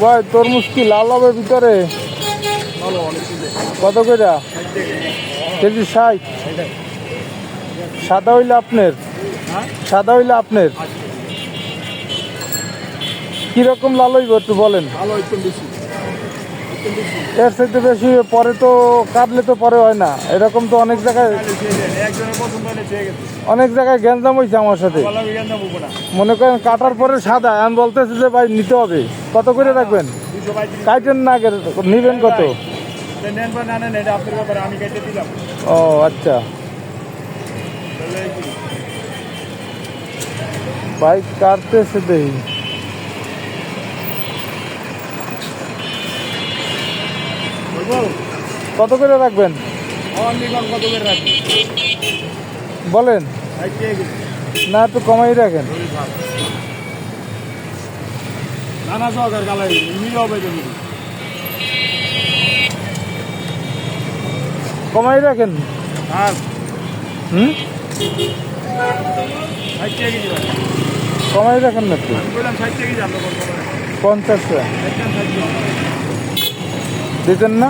ভাই, তরমুজ কি লাল হবে ভিতরে? কত করে? কেজি ষাট। সাদা হইলে আপনার? সাদা হইলে আপনার? কীরকম লাল হইব একটু বলেন। লাল একটু বেশি এর সাথে বেশি পরে তো কাটলে তো পরে হয় না। এরকম তো অনেক জায়গায় অনেক জায়গায় গ্যাঞ্জাম হয়েছে আমার সাথে। মনে করেন কাটার পরে সাদা। আমি বলতেছি যে, ভাই, নিতে হবে। কত করে রাখবেন? কাইটেন না নিবেন কত? ও আচ্ছা। বাইক কাটতেছে দেখি কত করে রাখবেন? আমার নিগম কত করে রাখবি? বলেন। না একটু কমাই রাখেন। কমাই রাখেন। আর? হুম? কমাই রাখেন না একটু। পঞ্চাশ টাকা। দিতেন না?